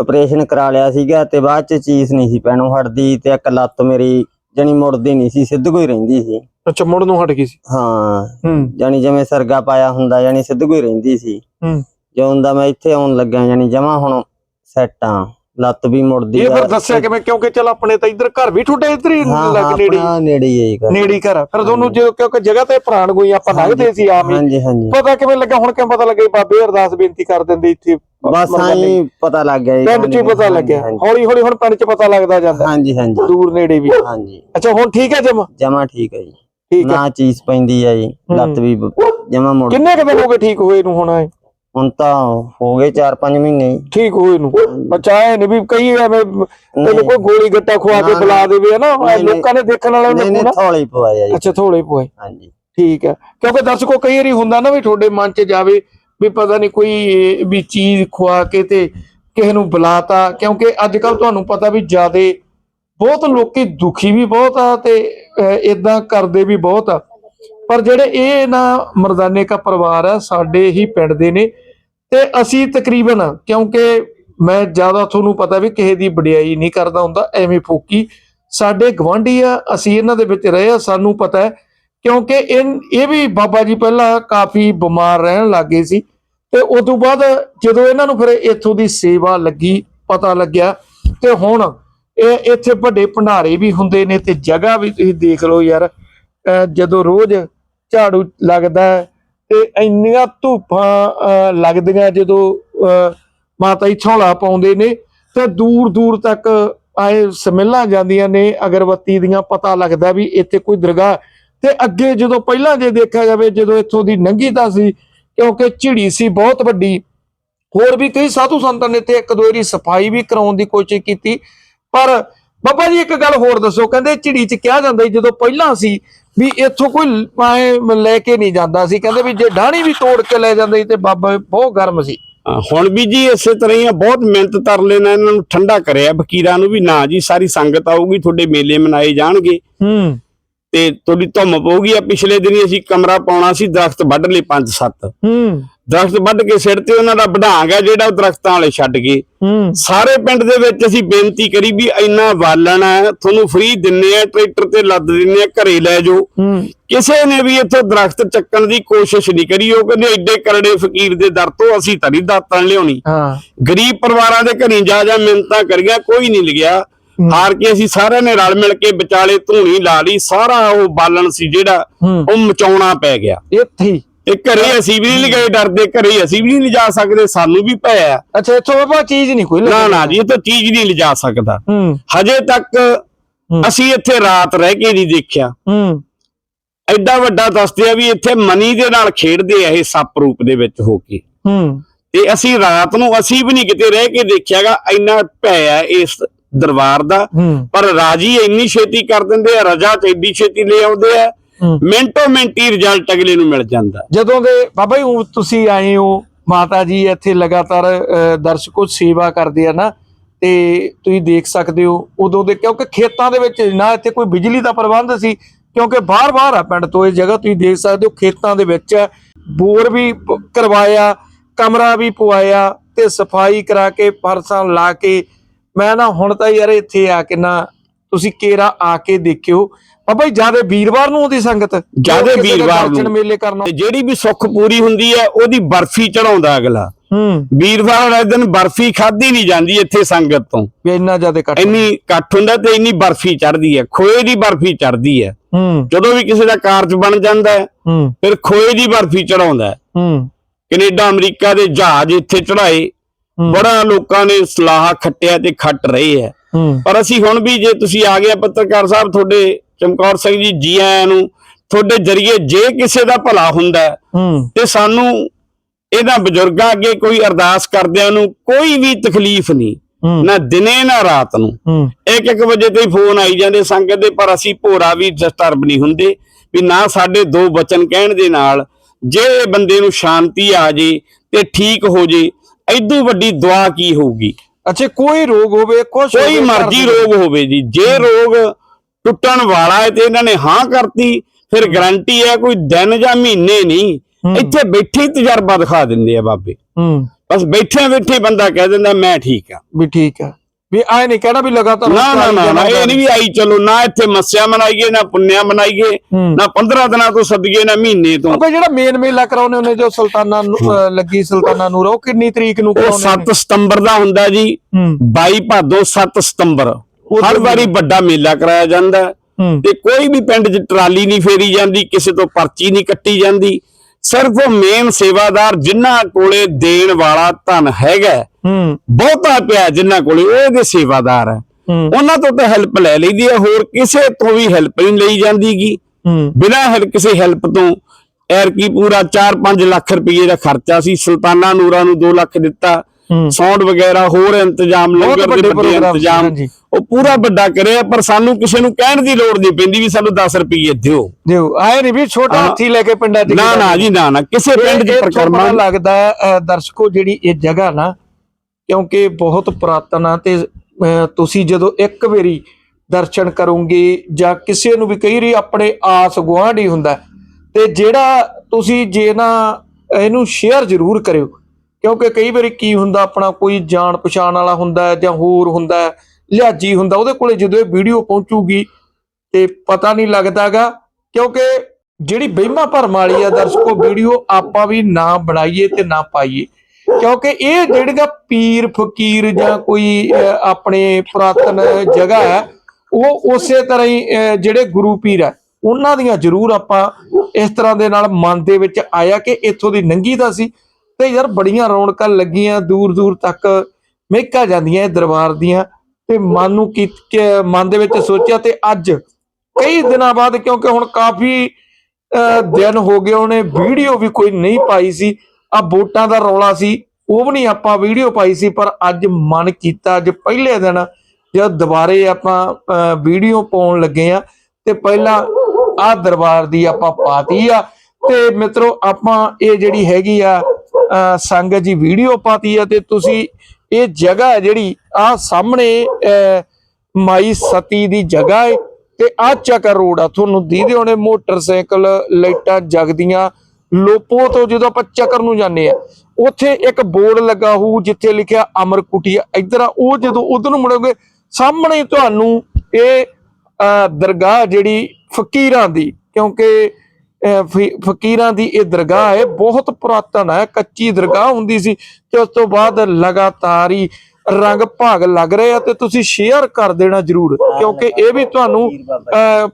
ਆਪਰੇਸ਼ਨ ਕਰਾ ਲਿਆ ਸੀਗਾ ਤੇ ਬਾਅਦ ਚ ਚੀਜ਼ ਨਹੀਂ ਸੀ ਪੈਣੋਂ ਹਟਦੀ ਤੇ ਇੱਕ ਲੱਤ ਮੇਰੀ ਜਾਨੀ ਮੁੜਦੀ ਨਹੀਂ ਸੀ ਸਿੱਧ ਕੋਈ ਰਹਿੰਦੀ ਸੀ। ਅੱਛਾ ਮੁੜ ਨੂੰ ਹਟ ਗਈ ਸੀ? ਹਾਂ। ਹੂੰ। ਜਾਨੀ ਜਿਵੇਂ ਸਰਗਾ ਪਾਇਆ ਹੁੰਦਾ ਜਾਨੀ ਸਿੱਧ ਕੋਈ ਰਹਿੰਦੀ ਸੀ। ਹੂੰ। ਜਦੋਂ ਦਾ ਮੈਂ ਇੱਥੇ ਆਉਣ ਲੱਗਾ ਜਾਨੀ ਜਮਾ ਹੁਣ ਸੈੱਟ ਆ। ਲੱਤ ਵੀ ਮੁੜਦੀ ਇਹ ਫਿਰ। ਦੱਸਿਆ ਕਿਵੇਂ? ਕਿਉਂਕਿ ਚਲ ਆਪਣੇ ਤਾਂ ਇੱਧਰ ਘਰ ਵੀ ਠੁੱਟੇ ਇੱਧਰ ਹੀ ਹਾਂ ਲੱਗ ਹਾਂ ਨੇੜੇ ਆਪਣਾ ਨੇੜੇ ਹੀ ਹੈ ਜੀ ਘਰ। ਨੇੜੇ ਹੀ ਘਰ ਆ। ਫਿਰ ਤੁਹਾਨੂੰ ਜਦੋਂ ਕਿਉਂਕਿ ਜਗ੍ਹਾ ਤੇ ਪ੍ਰਾਣ ਗੋਈ ਆਪਾਂ ਲੰਘਦੇ ਸੀ ਆਮ ਹੀ। ਹਾਂਜੀ ਹਾਂਜੀ। ਪਤਾ ਕਿਵੇਂ ਲੱਗਾ ਹੁਣ ਕਿਵੇਂ ਪਤਾ ਲੱਗਾ ਵੀ ਬਾਬੇ ਅਰਦਾਸ ਬੇਨਤੀ ਕਰ ਦਿੰਦੇ ਇੱਥੇ। ਬਸ। ਆਈ ਪਤਾ ਲੱਗ ਗਿਆ ਜੀ ਪਿੰਡ 'ਚ ਹੀ ਪਤਾ ਹਾਂਜੀ, ਲੱਗਿਆ। ਹਾਂਜੀ। ਹੌਲੀ ਹੌਲੀ ਹੁਣ ਪਿੰਡ 'ਚ ਪਤਾ ਲੱਗਦਾ ਜਾਂਦਾ। ਹਾਂਜੀ ਹਾਂਜੀ। ਦੂਰ ਨੇੜੇ ਵੀ। ਹਾਂਜੀ। ਅੱਛਾ ਹੁਣ ਠੀਕ ਹੈ ਜਮ? ਜਮਾ ਠੀਕ ਹੈ ਜੀ। ਠੀਕ ਹੈ। ਨਾ ਚੀਜ਼ ਪੈਂਦੀ ਆ ਜੀ। ਲੱਤ ਵੀ ਜਮਾ ਮੁੜ ਕਿੰਨੇ ਕੁ ਦਿਨ ਹੋ ਗਏ ਠੀਕ ਹੋਏ ਨੂੰ ਹੁਣ ਇਹ? ਹੁਣ ਤਾਂ ਹੋ ਗਏ 4-5 ਮਹੀਨੇ ਜੀ। ਠੀਕ ਹੋਏ ਨੂੰ। ਇਹ ਨਹੀਂ ਵੀ ਕਈ ਐਵੇਂ ਤੈਨੂੰ ਕੋਈ ਗੋਲੀ ਗੱਟਾ ਖਵਾ ਕੇ ਨਾ, ਬੁਲਾ ਦੇਵੇ ਨਾ? ਨਹੀਂ। ਲੋਕਾਂ ਨੇ ਦੇਖਣ ਵਾਲਿਆਂ ਨਹੀਂ ਨੇ ਨਹੀਂ ਨਾ ਥੋੜੀ ਪਵਾਇਆ ਜੀ। ਅੱਛਾ ਥੋੜੇ ਪੋਏ ਹਾਂਜੀ। ਠੀਕ ਹੈ। ਕਿਉਂਕਿ ਦਰਸ਼ਕੋ ਕਈ ਵਾਰੀ ਹੁੰਦਾ ਨਾ ਵੀ ਤੁਹਾਡੇ ਮਨ 'ਚ ਜਾਵੇ ਵੀ ਪਤਾ ਨਹੀਂ ਕੋਈ ਵੀ ਚੀਜ਼ ਖਵਾ ਕੇ ਤੇ ਕਿਸੇ ਨੂੰ ਬੁਲਾਤਾ। ਕਿਉਂਕਿ ਅੱਜ ਕੱਲ ਤੁਹਾਨੂੰ ਪਤਾ ਵੀ ਜਿਆਦੇ ਬਹੁਤ ਲੋਕੀ ਦੁਖੀ ਵੀ ਬਹੁਤ ਆ ਤੇ ਇਦਾਂ ਕਰਦੇ ਵੀ ਬਹੁਤ ਆ। ਪਰ ਜਿਹੜੇ ਇਹ ਨਾ ਮਰਦਾਨੇ ਕਾ ਪਰਿਵਾਰ ਆ, ਸਾਡੇ ਹੀ ਪਿੰਡ ਦੇ ਨੇ ਤੇ ਅਸੀਂ ਤਕਰੀਬਨ, ਕਿਉਂਕਿ ਮੈਂ ਜ਼ਿਆਦਾ ਤੁਹਾਨੂੰ ਪਤਾ ਵੀ ਕਿਸੇ ਦੀ ਵਡਿਆਈ ਨਹੀਂ ਕਰਦਾ ਹੁੰਦਾ, ਐਵੇਂ ਫੋਕੀ ਸਾਡੇ ਗਵਾਂਢੀ ਆ, ਅਸੀਂ ਇਹਨਾਂ ਦੇ ਵਿੱਚ ਰਹੇ ਆ, ਸਾਨੂੰ ਪਤਾ ਹੈ, ਕਿਉਂਕਿ ਇਹ ਇਹ ਵੀ ਬਾਬਾ ਜੀ ਪਹਿਲਾਂ ਕਾਫੀ ਬਿਮਾਰ ਰਹਿਣ ਲੱਗੇ ਸੀ ਤੇ ਉਸ ਤੋਂ ਬਾਅਦ ਜਦੋਂ ਇਹਨਾਂ ਨੂੰ ਫਿਰ ਇੱਥੋਂ ਦੀ ਸੇਵਾ ਲੱਗੀ, ਪਤਾ ਲੱਗਿਆ ਤੇ ਹੁਣ ਇਹ ਇੱਥੇ ਵੱਡੇ ਭੰਡਾਰੇ ਵੀ ਹੁੰਦੇ ਨੇ ਤੇ ਜਗ੍ਹਾ ਵੀ ਤੁਸੀਂ ਦੇਖ ਲਓ ਯਾਰ ਜਦੋਂ ਰੋਜ਼ ਝਾੜੂ ਲੱਗਦਾ ਤੇ ਇੰਨੀਆਂ ਧੂਪਾਂ ਲੱਗਦੀਆਂ ਜਦੋਂ, ਅਹ, ਮਾਤਾ ਜੀ ਝੋਲਾ ਪਾਉਂਦੇ ਨੇ, ਤੇ ਦੂਰ ਦੂਰ ਤੱਕ ਆਏ ਸਮੈਲਾਂ ਜਾਂਦੀਆਂ ਨੇ, ਅਗਰਬੱਤੀ ਦੀਆਂ ਪਤਾ ਲੱਗਦਾ ਵੀ ਇੱਥੇ ਕੋਈ ਦਰਗਾਹ। ਤੇ ਅੱਗੇ ਜਦੋਂ ਪਹਿਲਾਂ ਜੇ ਦੇਖਿਆ ਜਾਵੇ, ਜਦੋਂ ਇੱਥੋਂ ਦੀ ਨੰਗੀ ਤਾਂ ਸੀ, ਕਿਉਂਕਿ ਝਿੜੀ ਸੀ ਬਹੁਤ ਵੱਡੀ। ਹੋਰ ਵੀ ਕਈ ਸਾਧੂ ਸੰਤਾਂ ਨੇ ਤੇ ਇੱਕ ਦੋ ਵਾਰੀ ਸਫ਼ਾਈ ਵੀ ਕਰਾਉਣ ਦੀ ਕੋਸ਼ਿਸ਼ ਕੀਤੀ। ਪਰ ਬਾਬਾ ਜੀ ਇੱਕ ਗੱਲ ਹੋਰ ਦੱਸੋ, ਕਹਿੰਦੇ ਝਿੜੀ 'ਚ ਕਿਹਾ ਜਾਂਦਾ ਜਦੋਂ ਪਹਿਲਾਂ ਸੀ ਵੀ ਇੱਥੋਂ ਕੋਈ ਪਾਏ ਲੈ ਕੇ ਨਹੀਂ ਜਾਂਦਾ ਸੀ। ਕਹਿੰਦੇ ਵੀ ਜੇ ਡਾਣੀ ਵੀ ਤੋੜ ਕੇ ਲੈ ਜਾਂਦੇ ਤੇ ਬਾਬਾ ਬਹੁਤ ਗਰਮ ਸੀ। ਹੁਣ ਵੀ ਜੀ ਇਸੇ ਤਰ੍ਹਾਂ ਹੀ ਆ ਬਹੁਤ ਮਿਹਨਤ ਤਰਲੇ ਨਾਲ ਇਹਨਾਂ ਨੂੰ ਠੰਡਾ ਕਰਿਆ। ਫਕੀਰਾਂ ਨੂੰ ਵੀ ਨਾ ਜੀ ਸਾਰੀ ਸੰਗਤ ਆਊਗੀ ਤੁਹਾਡੇ ਮੇਲੇ ਮਨਾਏ ਜਾਣਗੇ। ਹੂੰ। ਤੇ ਤੁਹਾਡੀ ਧੁੰਮ ਪਊਗੀ ਆ। ਪਿਛਲੇ ਦਿਨੀ ਅਸੀਂ ਕਮਰਾ ਪਾਉਣਾ ਸੀ ਦਰਖਤ ਵੱਢ ਲਏ ਪੰਜ ਸੱਤ। ਹੂੰ। ਦਰਖਤ ਵੱਢ ਕੇ ਸਿਰ ਤੇ ਉਹਨਾਂ ਦਾ ਵਢਾਂਗ ਹੈ ਜਿਹੜਾ ਉਹ ਦਰਖਤਾਂ ਵਾਲੇ ਛੱਡ ਗਏ। ਸਾਰੇ ਪਿੰਡ ਦੇ ਵਿੱਚ ਅਸੀਂ ਬੇਨਤੀ ਕਰੀ ਵੀ ਇੰਨਾ ਬਾਲਣ ਹੈ ਤੁਹਾਨੂੰ ਫ੍ਰੀ ਦਿੰਨੇ ਆ ਟਰੈਕਟਰ ਤੇ ਲੱਦ ਦਿੰਨੇ ਆ ਘਰੇ ਲੈ ਜਾਓ। ਕਿਸੇ ਨੇ ਵੀ ਇੱਥੋਂ ਦਰਖਤ ਚੱਕਣ ਦੀ ਕੋਸ਼ਿਸ਼ ਨਹੀਂ ਕਰੀ ਉਹ ਕਹਿੰਦੇ ਐਡੇ ਕਰੜੇ ਫਕੀਰ ਦੇ ਦਰ ਤੋਂ ਅਸੀਂ ਤਾਂ ਨਹੀਂ ਦਾਤਣ ਲਿਆਉਣੀ। ਗਰੀਬ ਪਰਿਵਾਰਾਂ ਦੇ ਘਰੀ ਜਾ ਜਾ ਮਿੰਨਤਾਂ ਕਰੀਆਂ ਕੋਈ ਨਹੀਂ ਲਿਗਿਆ ਹਾਰ ਕੇ ਅਸੀਂ ਸਾਰਿਆਂ ਨੇ ਰਲ ਮਿਲ ਕੇ ਵਿਚਾਲੇ ਧੂਣੀ ਲਾ ਲਈ ਸਾਰਾ ਉਹ ਬਾਲਣ ਸੀ ਜਿਹੜਾ ਉਹ ਮਚਾਉਣਾ ਪੈ ਗਿਆ। ਇੱਥੇ ਹੀ ਤੇ ਘਰੇ ਅਸੀਂ ਵੀ ਨਹੀਂ ਲਗਾਏ ਡਰਦੇ ਘਰੇ ਅਸੀਂ ਵੀ ਨਹੀਂ ਲਿਜਾ ਸਕਦੇ ਸਾਨੂੰ ਵੀ ਭੈ ਆ। ਅੱਛਾ ਇੱਥੋਂ ਬਾਬਾ ਚੀਜ਼ ਨਹੀਂ ਕੋਈ ਨਾ। ਨਾ ਜੀ ਇਹ ਤਾਂ ਚੀਜ਼ ਨਹੀਂ ਲਿਜਾ ਸਕਦਾ। ਹਜੇ ਤੱਕ ਅਸੀਂ ਇੱਥੇ ਰਾਤ ਰਹਿ ਕੇ ਨਹੀਂ ਦੇਖਿਆ। ਹੂੰ। ਐਡਾ ਵੱਡਾ ਦੱਸਦੇ ਆ ਵੀ ਇੱਥੇ ਮਨੀ ਦੇ ਨਾਲ ਖੇਡਦੇ ਆ ਇਹ ਸੱਪ ਰੂਪ ਦੇ ਵਿੱਚ ਹੋ ਕੇ। ਹੂੰ। ਤੇ ਅਸੀਂ ਰਾਤ ਨੂੰ ਅਸੀਂ ਵੀ ਨਹੀਂ ਕਿਤੇ ਰਹਿ ਕੇ ਦੇਖਿਆਗਾ ਇੰਨਾ ਭੈ ਆ ਇਸ ਦਰਬਾਰ ਦਾ। ਪਰ ਰਾਜੀ ਇੰਨੀ ਛੇਤੀ ਕਰ ਦਿੰਦੇ ਆ ਰਜਾ ਚ ਐਡੀ ਛੇਤੀ ਲੈ ਆਉਂਦੇ ਆ। ਮਿੰਟੋ ਮਿੰਟ ਰਿਜ਼ਲਟ ਅਗਲੇ ਨੂੰ ਮਿਲ ਜਾਂਦਾ ਜਦੋਂ ਦੇ ਬਾਬਾ ਜੀ ਤੁਸੀਂ ਆਏ ਹੋ ਮਾਤਾ ਜੀ ਇੱਥੇ ਲਗਾਤਾਰ ਦਰਸ਼ਕੋ ਸੇਵਾ ਕਰਦੇ ਆ ਨਾ ਤੇ ਤੁਸੀਂ ਦੇਖ ਸਕਦੇ ਹੋ ਉਦੋਂ ਦੇ ਕਿਉਂਕਿ ਖੇਤਾਂ ਦੇ ਵਿੱਚ ਨਾ ਇੱਥੇ ਕੋਈ ਬਿਜਲੀ ਦਾ ਪ੍ਰਬੰਧ ਸੀ ਕਿਉਂਕਿ ਬਾਹਰ-ਬਾਹਰ ਆ ਪਿੰਡ ਤੋਂ ਇਹ ਜਗ੍ਹਾ ਤੁਸੀਂ ਦੇਖ ਸਕਦੇ ਹੋ ਖੇਤਾਂ ਦੇ ਵਿੱਚ। ਬੋਰ ਵੀ ਕਰਵਾਇਆ ਕਮਰਾ ਵੀ ਪਵਾਇਆ ਤੇ ਸਫ਼ਾਈ ਕਰਾ ਕੇ ਫਰਸਾਂ ਲਾ ਕੇ ਮੈਂ ਨਾ ਹੁਣ ਤਾਂ ਯਾਰ ਇੱਥੇ ਆ ਕੇ ਨਾ ਤੁਸੀਂ ਕੇਰਾ ਆ ਕੇ ਦੇਖਿਓ। ਬਾਬਾ ਜੀ ਜਿਆਦੇ ਵੀਰਵਾਰ ਨੂੰ ਉਹਦੀ ਸੰਗਤ। ਜ਼ਿਆਦੇ ਵੀਰਵਾਰ ਦਰਸ਼ਨ ਨੂੰ। ਮੇਲੇ ਕਰਨਾ। ਤੇ ਜਿਹੜੀ ਵੀ ਸੁੱਖ ਪੂਰੀ ਹੁੰਦੀ ਹੈ ਉਹਦੀ ਬਰਫੀ ਚੜਾਉਂਦਾ ਅਗਲਾ। ਹੂੰ। ਵੀਰਵਾਰ ਵਾਲੇ ਦਿਨ ਬਰਫੀ ਖਾਧੀ ਨਹੀਂ ਜਾਂਦੀ ਇੱਥੇ ਸੰਗਤ ਤੋਂ। ਵੀ ਇੰਨਾ ਜ਼ਿਆਦਾ ਕੱਟ ਇੰਨੀ ਇਕੱਠ ਹੁੰਦਾ ਤੇ ਇੰਨੀ ਬਰਫੀ ਚੜਦੀ ਹੈ। ਖੋਏ ਦੀ ਬਰਫੀ ਚੜਦੀ ਹੈ। ਹੂੰ। ਜਦੋਂ ਵੀ ਕਿਸੇ ਦਾ ਕਾਰਜ ਬਣ ਜਾਂਦਾ ਹੈ ਹੂੰ। ਫਿਰ ਖੋਏ ਦੀ ਬਰਫੀ ਚੜਾਉਂਦਾ ਹੈ। ਕੈਨੇਡਾ ਅਮਰੀਕਾ ਦੇ ਜਹਾਜ਼ ਇੱਥੇ ਚੜਾਏ। ਬੜਾ ਲੋਕਾਂ ਨੇ ਸਲਾਹ ਖੱਟਿਆ ਤੇ ਖੱਟ ਰਹੇ ਹੂੰ। ਪਰ ਅਸੀਂ ਹੁਣ ਵੀ ਜੇ ਤੁਸੀਂ ਆ ਗਏ ਪੱਤਰਕਾਰ ਸਾਹਿਬ ਤੁਹਾਡੇ ਚਮਕੌਰ ਸਿੰਘ ਜੀ ਜੀ ਆਇਆਂ ਨੂੰ ਤੁਹਾਡੇ ਜਰੀਏ ਜੇ ਕਿਸੇ ਦਾ ਭਲਾ ਹੁੰਦਾ ਤੇ ਸਾਨੂੰ ਇਹਨਾਂ ਬਜ਼ੁਰਗਾਂ ਅੱਗੇ ਕੋਈ ਅਰਦਾਸ ਕਰਦਿਆਂ ਨੂੰ ਕੋਈ ਵੀ ਤਕਲੀਫ ਨਹੀਂ ਨਾ ਦਿਨੇ ਨਾ ਰਾਤ ਨੂੰ। ਹੂੰ। ਇੱਕ ਇੱਕ ਵਜੇ ਤੇ ਫੋਨ ਆਈ ਜਾਂਦੇ ਸੰਗਤ ਦੇ ਪਰ ਅਸੀਂ ਭੋਰਾ ਵੀ ਡਿਸਟਰਬ ਨਹੀਂ ਹੁੰਦੇ ਵੀ ਨਾ ਸਾਡੇ ਦੋ ਬਚਨ ਕਹਿਣ ਦੇ ਨਾਲ ਜੇ ਬੰਦੇ ਨੂੰ ਸ਼ਾਂਤੀ ਆ ਜੇ ਤੇ ਠੀਕ ਹੋ ਜੇ ਐਦੂ ਵੱਡੀ ਦੁਆ ਕੀ ਹੋਊਗੀ? ਅੱਛਾ ਕੋਈ ਰੋਗ ਹੋਵੇ ਕੁਛ ਕੋਈ ਹੋਵੇ ਮਰਜ਼ੀ। ਰੋਗ ਹੋਵੇ ਜੀ। ਜੇ ਰੋਗ ਟੁੱਟਣ ਵਾਲਾ ਹੈ ਤੇ ਇਹਨਾਂ ਨੇ ਹਾਂ ਕਰਤੀ ਫਿਰ ਗਾਰੰਟੀ ਹੈ ਕੋਈ ਦਿਨ ਜਾਂ ਮਹੀਨੇ ਨਹੀਂ। ਇੱਥੇ ਬੈਠੇ ਹੀ ਤਜਰਬਾ ਦਿਖਾ ਦਿੰਦੇ ਆ ਬਾਬੇ। ਹੂੰ। ਬਸ ਬੈਠੇ ਬੈਠੇ ਬੰਦਾ ਕਹਿ ਦਿੰਦਾ ਮੈਂ ਠੀਕ ਆ। ਵੀ ਠੀਕ ਹੈ ਵੀ ਆਏ ਨਹੀਂ ਕਹਿਣਾ ਵੀ ਲਗਾਤਾਰ ਨਾ ਨਾ ਨਾ ਨਾ, ਇਹ ਨਹੀਂ ਵੀ ਆਈ ਚਲੋ ਨਾ ਇੱਥੇ ਮੱਸਿਆ ਮਨਾਈਏ ਨਾ ਪੁੰਨਿਆ ਮਨਾਈਏ। ਨਾ 15 ਦਿਨਾਂ ਤੋਂ ਸਦਗੇ ਨਾ ਮਹੀਨੇ ਤੋਂ। ਬਾਬਾ ਜਿਹੜਾ ਮੇਨ ਮੇਲਾ ਕਰਾਉਨੇ ਉਹਨੇ ਜੋ ਸੁਲਤਾਨਾ ਲੱਗੀ ਸੁਲਤਾਨਾ ਨੂਰ ਉਹ ਕਿੰਨੀ ਤਰੀਕ ਨੂੰ ਉਹ ਕਰਾਉਨੇ 7 ਸਤੰਬਰ ਦਾ ਹੁੰਦਾ ਜੀ। ਹੂੰ। 22 ਭਾਦੋਂ 7 ਸਤੰਬਰ। ਹਰ ਵਾਰੀ ਵੱਡਾ ਮੇਲਾ ਕਰਾਇਆ ਜਾਂਦਾ। ਤੇ ਕੋਈ ਵੀ ਪਿੰਡ 'ਚ ਟਰਾਲੀ ਨਹੀਂ ਫੇਰੀ ਜਾਂਦੀ ਕਿਸੇ ਤੋਂ ਪਰਚੀ ਨਹੀਂ ਕੱਟੀ ਜਾਂਦੀ। ਸਿਰਫ ਮੇਨ ਸੇਵਾਦਾਰ ਜਿਨ੍ਹਾਂ ਕੋਲੇ ਦੇਣ ਵਾਲਾ ਧਨ ਹੈਗਾ ਬਹੁਤਾ ਪਿਆ ਜਿਨ੍ਹਾਂ ਕੋਲੇ ਉਹ ਇਹਦੇ ਸੇਵਾਦਾਰ ਹੈ। ਉਹਨਾਂ ਤੋਂ ਤਾਂ ਹੈਲਪ ਲੈ ਲਈਦੀ ਹੈ ਹੋਰ ਕਿਸੇ ਤੋਂ ਵੀ ਹੈਲਪ ਨਹੀਂ ਲਈ ਜਾਂਦੀਗੀ। ਹੂੰ। ਬਿਨਾਂ ਹੈਲ ਕਿਸੇ ਹੈਲਪ ਤੋਂ ਐਰ ਕੀ ਪੂਰਾ 4-5 ਲੱਖ ਰੁਪਏ ਦਾ ਖਰਚਾ ਸੀ ਸੁਲਤਾਨਾ ਨੂਰਾਂ ਨੂੰ 2 ਲੱਖ ਦਿੱਤਾ। ਹੂੰ। ਸਾਊਂਡ ਵਗੈਰਾ ਹੋਰ ਇੰਤਜ਼ਾਮ ਲੰਗਰ ਦੇ ਵੱਡੇ ਇੰਤਜ਼ਾਮ। ਉਹ ਪੂਰਾ ਵੱਡਾ ਕਰਿਆ ਪਰ ਸਾਨੂੰ ਕਿਸੇ ਨੂੰ ਕਹਿਣ ਦੀ ਲੋੜ ਨਹੀਂ ਪੈਂਦੀ ਵੀ ਸਾਨੂੰ 10 ਰੁਪਏ ਦਿਓ। ਦਿਓ। ਆਏ ਨਹੀਂ ਵੀ ਛੋਟਾ। ਹਾਥੀ ਲੈ ਕੇ ਪਿੰਡਾਂ ਚ ਨਾ ਨਾ ਜੀ ਨਾ ਨਾ। ਕਿਸੇ ਪਿੰਡ ਇਹ ਪ੍ਰਕਰਮਾ ਲੱਗਦਾ ਦਰਸ਼ਕੋ ਜਿਹੜੀ ਇਹ ਜਗ੍ਹਾ ਨਾ ਕਿਉਂਕਿ ਬਹੁਤ ਪੁਰਾਤਨ ਆ ਤੇ ਤੁਸੀਂ ਜਦੋਂ ਇੱਕ ਵਾਰੀ ਦਰਸ਼ਨ ਕਰੋਗੇ ਜਾਂ ਕਿਸੇ ਨੂੰ ਵੀ ਕਈ ਵਾਰੀ ਆਪਣੇ ਆਸ ਗੁਆਂਢੀ ਹੁੰਦਾ ਤੇ ਜਿਹੜਾ ਤੁਸੀਂ ਜੇ ਨਾ ਇਹਨੂੰ ਸ਼ੇਅਰ ਜ਼ਰੂਰ ਕਰਿਓ। ਕਿਉਂਕਿ ਕਈ ਵਾਰੀ ਕੀ ਹੁੰਦਾ ਆਪਣਾ ਕੋਈ ਜਾਣ ਪਛਾਣ ਵਾਲਾ ਹੁੰਦਾ ਜਾਂ ਹੋਰ ਹੁੰਦਾ ਹੈ, ਲਿਹਾਜੀ ਹੁੰਦਾ ਉਹਦੇ ਕੋਲੇ ਜਦੋਂ ਇਹ ਵੀਡੀਓ ਪਹੁੰਚੂਗੀ ਤੇ ਪਤਾ ਨਹੀਂ ਲੱਗਦਾਗਾ ਕਿਉਂਕਿ ਜਿਹੜੀ ਵਹਿਮਾਂ ਭਰਮ ਵਾਲੀ ਆ ਦਰਸ਼ਕੋ ਵੀਡੀਓ ਆਪਾਂ ਵੀ ਨਾ ਬਣਾਈਏ ਤੇ ਨਾ ਪਾਈਏ। ਕਿਉਂਕਿ ਇਹ ਜਿਹੜੀਆਂ ਪੀਰ ਫਕੀਰ ਜਾਂ ਕੋਈ ਆਪਣੇ ਪੁਰਾਤਨ ਜਗ੍ਹਾ ਹੈ ਉਹ ਉਸੇ ਤਰ੍ਹਾਂ ਹੀ ਜਿਹੜੇ ਗੁਰੂ ਪੀਰ ਹੈ ਉਹਨਾਂ ਦੀਆਂ ਜ਼ਰੂਰ ਆਪਾਂ ਇਸ ਤਰ੍ਹਾਂ ਦੇ ਨਾਲ ਮਨ ਦੇ ਵਿੱਚ ਆਇਆ ਕਿ ਇੱਥੋਂ ਦੀ ਨੰਗੀ ਦਾ ਸੀ ਤੇ ਯਾਰ ਬੜੀਆਂ ਰੌਣਕਾਂ ਲੱਗੀਆਂ ਦੂਰ ਦੂਰ ਤੱਕ ਮਹਿਕਾ ਜਾਂਦੀਆਂ ਇਹ ਦਰਬਾਰ ਦੀਆਂ। ਤੇ ਮਨ ਨੂੰ ਕੀ ਮਨ ਦੇ ਵਿੱਚ ਸੋਚਿਆ ਤੇ ਅੱਜ। ਕਈ ਦਿਨਾਂ ਬਾਅਦ ਕਿਉਂਕਿ ਹੁਣ ਕਾਫੀ ਦਿਨ ਹੋ ਗਏ ਉਹਨੇ ਵੀਡੀਓ ਵੀ ਕੋਈ ਨਹੀਂ ਪਾਈ ਸੀ। ਆ ਵੋਟਾਂ ਦਾ ਰੌਲਾ ਸੀ ਉਹ ਵੀ ਨਹੀਂ ਆਪਾਂ ਵੀਡੀਓ ਪਾਈ ਸੀ ਪਰ ਅੱਜ ਮਨ ਕੀਤਾ ਅੱਜ ਪਹਿਲੇ ਦਿਨ ਜਦ ਦੁਬਾਰੇ ਆਪਾਂ ਵੀਡੀਓ ਪਾਉਣ ਲੱਗੇ ਆ ਤੇ ਪਹਿਲਾਂ ਆ ਦਰਬਾਰ ਦੀ ਆਪਾਂ ਪਾਤੀ ਆ। ਤੇ ਮਿੱਤਰੋ ਆਪਾਂ ਇਹ ਜਿਹੜੀ ਹੈਗੀ ਆ ਅਹ, ਸੰਗਤ ਜੀ ਵੀਡੀਓ ਪਾਤੀ ਆ ਤੇ ਤੁਸੀਂ ਇਹ ਜਗ੍ਹਾ ਜਿਹੜੀ ਆ ਸਾਹਮਣੇ ਮਾਈ ਸਤੀ ਦੀ ਜਗ੍ਹਾ ਹੈ ਤੇ ਆ ਚੱਕਰ ਰੋਡ ਆ। ਤੁਹਾਨੂੰ ਦੀਦੇ ਹੋਣੇ ਮੋਟਰਸਾਈਕਲ ਲਾਈਟਾਂ ਜਗਦੀਆਂ। ਲੋਪੋ ਤੋਂ ਜਦੋਂ ਆਪਾਂ ਚੱਕਰ ਨੂੰ ਜਾਂਦੇ ਆ ਉੱਥੇ ਇੱਕ ਬੋਰਡ ਲੱਗਾ ਹੋਊ ਜਿੱਥੇ ਲਿਖਿਆ ਅਮਰ ਕੁਟੀਆ। ਇੱਧਰ ਆ ਉਹ ਜਦੋਂ ਉਧਰ ਨੂੰ ਮੁੜੋਗੇ ਸਾਹਮਣੇ ਤੁਹਾਨੂੰ ਇਹ ਅਹ, ਦਰਗਾਹ ਜਿਹੜੀ ਫਕੀਰਾਂ ਦੀ ਕਿਉਂਕਿ ਫਕੀਰਾਂ ਦੀ ਇਹ ਦਰਗਾਹ ਹੈ ਬਹੁਤ ਪੁਰਾਤਨ ਹੈ ਕੱਚੀ ਦਰਗਾਹ ਹੁੰਦੀ ਸੀ ਤੇ ਉਸ ਤੋਂ ਬਾਅਦ ਲਗਾਤਾਰ ਹੀ ਰੰਗ ਭਾਗ ਲੱਗ ਰਹੇ ਆ ਤੇ ਤੁਸੀਂ ਸ਼ੇਅਰ ਕਰ ਦੇਣਾ ਜਰੂਰ ਕਿਉਂਕਿ ਇਹ ਵੀ ਤੁਹਾਨੂੰ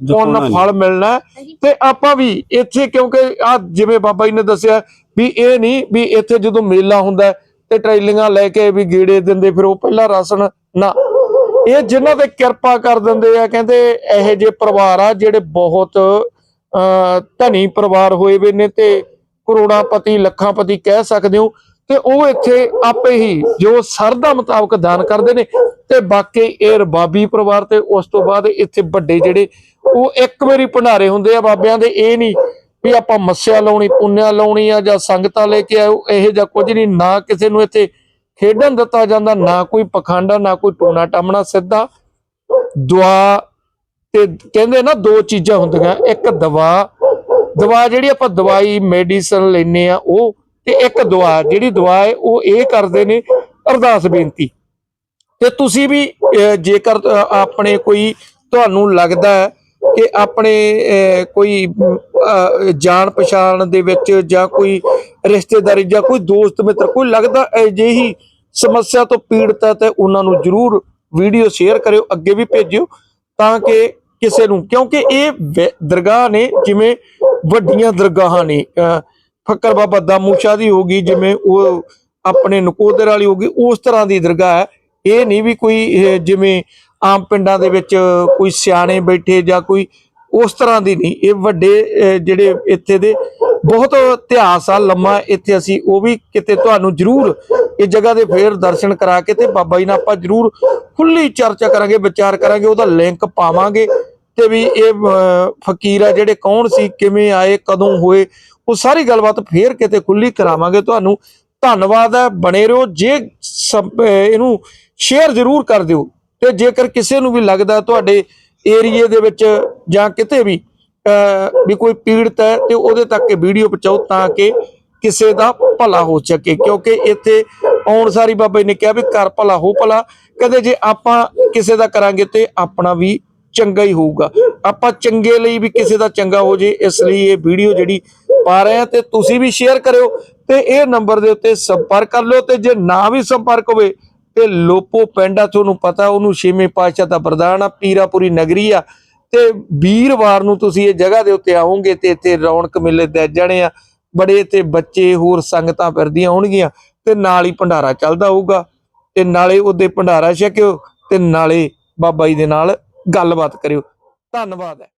ਪੁੰਨ ਫਲ ਮਿਲਣਾ। ਤੇ ਆਪਾਂ ਵੀ ਇੱਥੇ ਕਿਉਂਕਿ ਆ ਜਿਵੇਂ ਬਾਬਾ ਜੀ ਨੇ ਦੱਸਿਆ ਵੀ ਇਹ ਨਹੀਂ ਵੀ ਇੱਥੇ ਜਦੋਂ ਮੇਲਾ ਹੁੰਦਾ ਤੇ ਟ੍ਰੇਲਿੰਗਾਂ ਲੈ ਕੇ ਵੀ ਗੀੜੇ ਦਿੰਦੇ ਫਿਰ ਉਹ ਪਹਿਲਾ ਰਾਸ਼ਨ ਨਾ। ਇਹ ਜਿਨ੍ਹਾਂ ਤੇ ਕਿਰਪਾ ਕਰ ਦਿੰਦੇ ਆ ਕਹਿੰਦੇ ਇਹੋ ਜਿਹੇ ਪਰਿਵਾਰ ਆ ਜਿਹੜੇ ਬਹੁਤ ਧਨੀ ਪਰਿਵਾਰ ਹੋਏ ਵੇ ਨੇ ਤੇ ਕਰੋੜਾਂ ਪਤੀ ਲੱਖਾਂ ਪਤੀ ਕਹਿ ਸਕਦੇ ਹੋ ਤੇ ਉਹ ਇੱਥੇ ਆਪੇ ਹੀ ਜੋ ਸਰਦਾ ਮੁਤਾਬਕ ਦਾਨ ਕਰਦੇ ਨੇ ਤੇ ਬਾਕੀ ਇਹ ਰਬਾਬੀ ਪਰਿਵਾਰ ਤੇ ਉਸ ਤੋਂ ਬਾਅਦ ਇੱਥੇ ਵੱਡੇ ਜਿਹੜੇ ਉਹ ਇੱਕ ਵਾਰੀ ਭੰਡਾਰੇ ਹੁੰਦੇ ਆ ਬਾਬਿਆਂ ਦੇ, ਇਹ ਨਹੀਂ ਵੀ ਆਪਾਂ ਮੱਸਿਆ ਲਾਉਣੀ, ਪੁੰਨਿਆ ਲਾਉਣੀ ਆ ਜਾਂ ਸੰਗਤਾਂ ਲੈ ਕੇ ਆਓ ਇਹ ਜਿਹਾ ਕੁਝ ਨਹੀਂ, ਨਾ ਕਿਸੇ ਨੂੰ ਇੱਥੇ ਖੇਡਣ ਦਿੱਤਾ ਜਾਂਦਾ, ਨਾ ਕੋਈ ਪਖੰਡਾ ਨਾ ਕੋਈ ਟੂਣਾ ਟਾਮਣਾ ਸਿੱਧਾ ਦੁਆ ਤੇ ਕਹਿੰਦੇ ਨਾ ਦੋ ਚੀਜ਼ਾਂ ਹੁੰਦੀਆਂ, ਇੱਕ ਦਵਾ ਦਵਾ ਜਿਹੜੀ ਆਪਾਂ ਦਵਾਈ ਮੈਡੀਸਨ ਲੈਨੇ ਆ ਉਹ ਤੇ ਇੱਕ ਦੁਆ ਜਿਹੜੀ ਦੁਆ ਹੈ ਉਹ ਇਹ ਕਰਦੇ ਨੇ ਅਰਦਾਸ ਬੇਨਤੀ। ਤੇ ਤੁਸੀਂ ਵੀ ਜੇਕਰ ਆਪਣੇ ਕੋਈ ਤੁਹਾਨੂੰ ਲੱਗਦਾ ਹੈ ਕਿ ਆਪਣੇ ਕੋਈ ਜਾਣ ਪਛਾਣ ਦੇ ਵਿੱਚ ਜਾਂ ਕੋਈ ਰਿਸ਼ਤੇਦਾਰੀ ਜਾਂ ਕੋਈ ਦੋਸਤ, ਮਿੱਤਰ, ਕੋਈ ਲੱਗਦਾ ਅਜਿਹੀ ਸਮੱਸਿਆ ਤੋਂ ਪੀੜਤ ਹੈ ਤੇ ਉਹਨਾਂ ਨੂੰ ਜਰੂਰ ਵੀਡੀਓ ਸ਼ੇਅਰ ਕਰਿਓ, ਅੱਗੇ ਵੀ ਭੇਜਿਓ ਤਾਂ ਕਿ ਕਿਸੇ ਨੂੰ ਕਿਉਂਕਿ ਇਹ ਦਰਗਾਹ ਨੇ ਜਿਵੇਂ ਵੱਡੀਆਂ ਦਰਗਾਹਾਂ ਨੇ ਅਹ, ਫੱਕਰ ਬਾਬਾ ਦਾਮੂ ਸ਼ਾਹ ਦੀ ਹੋਗੀ ਜਿਵੇਂ ਉਹ ਆਪਣੇ ਨਕੋਦਰ ਵਾਲੀ ਹੋਗੀ ਉਸ ਤਰ੍ਹਾਂ ਦੀ ਦਰਗਾਹ ਹੈ। ਇਹ ਨਹੀਂ ਵੀ ਕੋਈ ਜਿਵੇਂ ਆਮ ਪਿੰਡਾਂ ਦੇ ਵਿੱਚ ਕੋਈ ਸਿਆਣੇ ਬੈਠੇ ਜਾਂ ਕੋਈ ਉਸ ਤਰ੍ਹਾਂ ਦੀ ਨਹੀਂ। ਇਹ ਵੱਡੇ ਜਿਹੜੇ ਇੱਥੇ ਦੇ ਬਹੁਤ ਇਤਿਹਾਸ ਆ, ਲੰਮਾ ਇੱਥੇ ਅਸੀਂ ਉਹ ਵੀ ਕਿਤੇ ਤੁਹਾਨੂੰ ਜ਼ਰੂਰ ਇਹ ਜਗ੍ਹਾ ਦੇ ਫੇਰ ਦਰਸ਼ਨ ਕਰਾ ਕੇ ਤੇ ਬਾਬਾ ਜੀ ਨਾਲ ਆਪਾਂ ਜ਼ਰੂਰ ਖੁੱਲੀ ਚਰਚਾ ਕਰਾਂਗੇ, ਵਿਚਾਰ ਕਰਾਂਗੇ, ਉਹਦਾ ਲਿੰਕ ਪਾਵਾਂਗੇ ਤੇ ਵੀ ਇਹ ਫਕੀਰ ਆ ਜਿਹੜੇ ਕੌਣ ਸੀ, ਕਿਵੇਂ ਆਏ, ਕਦੋਂ ਹੋਏ, ਉਹ ਸਾਰੀ ਗੱਲਬਾਤ ਫੇਰ ਕਿਤੇ ਖੁੱਲੀ ਕਰਾਵਾਂਗੇ। ਤੁਹਾਨੂੰ ਧੰਨਵਾਦ ਹੈ ਬਣੇ ਰਹੋ। ਜੇ ਇਹਨੂੰ ਸ਼ੇਅਰ ਜ਼ਰੂਰ ਕਰ ਦਿਓ ਤੇ ਜੇਕਰ ਕਿਸੇ ਨੂੰ ਵੀ ਲੱਗਦਾ ਤੁਹਾਡੇ ਏਰੀਏ ਦੇ ਵਿੱਚ ਜਾਂ ਕਿਤੇ ਵੀ ਵੀ ਕੋਈ ਪੀੜਤ ਹੈ ਤੇ ਉਹਦੇ ਤੱਕ ਇਹ ਵੀਡੀਓ ਪਹੁੰਚਾਓ ਤਾਂ ਕਿ ਕਿਸੇ ਦਾ ਭਲਾ ਹੋ ਸਕੇ। ਕਿਉਂਕਿ ਇੱਥੇ ਆਉਣ ਸਾਰੀ ਬਾਬਾ ਨੇ ਕਿਹਾ ਵੀ ਕਰ ਭਲਾ ਹੋ ਭਲਾ। ਕਦੇ ਜੇ ਆਪਾਂ ਕਿਸੇ ਦਾ ਕਰਾਂਗੇ ਤੇ ਆਪਣਾ ਵੀ ਚੰਗਾ ਹੀ ਹੋਊਗਾ। ਆਪਾਂ ਚੰਗੇ ਲਈ ਵੀ ਕਿਸੇ ਦਾ ਚੰਗਾ ਹੋ ਜੇ, ਇਸ ਲਈ ਇਹ ਵੀਡੀਓ ਜਿਹੜੀ ਪਾ ਰਹੇ ਆ ਤੇ ਤੁਸੀਂ ਵੀ ਸ਼ੇਅਰ ਕਰਿਓ ਤੇ ਇਹ ਨੰਬਰ ਦੇ ਉੱਤੇ ਸੰਪਰਕ ਕਰ ਲਿਓ ਤੇ ਜੇ ਨਾ ਵੀ ਸੰਪਰਕ ਹੋਵੇ ਤੇ ਲੋਪੋ ਪਿੰਡ ਆ, ਤੁਹਾਨੂੰ ਪਤਾ ਉਹਨੂੰ ਛੇਵੇਂ ਪਾਤਸ਼ਾਹ ਦਾ ਪ੍ਰਧਾਨ ਆ, ਪੀਰਾਪੁਰੀ ਨਗਰੀ ਆ। ਤੇ ਵੀਰਵਾਰ ਨੂੰ ਤੁਸੀਂ ਇਹ ਜਗ੍ਹਾ ਦੇ ਉੱਤੇ ਆਓਗੇ ਤੇ ਇੱਥੇ ਰੌਣਕ ਮੇਲੇ ਦੇ ਜਾਣੇ ਆ। ਬੜੇ ਤੇ ਬੱਚੇ, ਹੋਰ ਸੰਗਤਾਂ ਫਿਰਦੀਆਂ ਹੋਣਗੀਆਂ ਤੇ ਨਾਲ ਹੀ ਭੰਡਾਰਾ ਚੱਲਦਾ ਹੋਊਗਾ। ਤੇ ਨਾਲੇ ਉਹਦੇ ਭੰਡਾਰਾ ਛਕਿਓ ਤੇ ਨਾਲੇ ਬਾਬਾ ਜੀ ਦੇ ਨਾਲ ਗੱਲਬਾਤ ਕਰਿਓ। ਧੰਨਵਾਦ ਹੈ।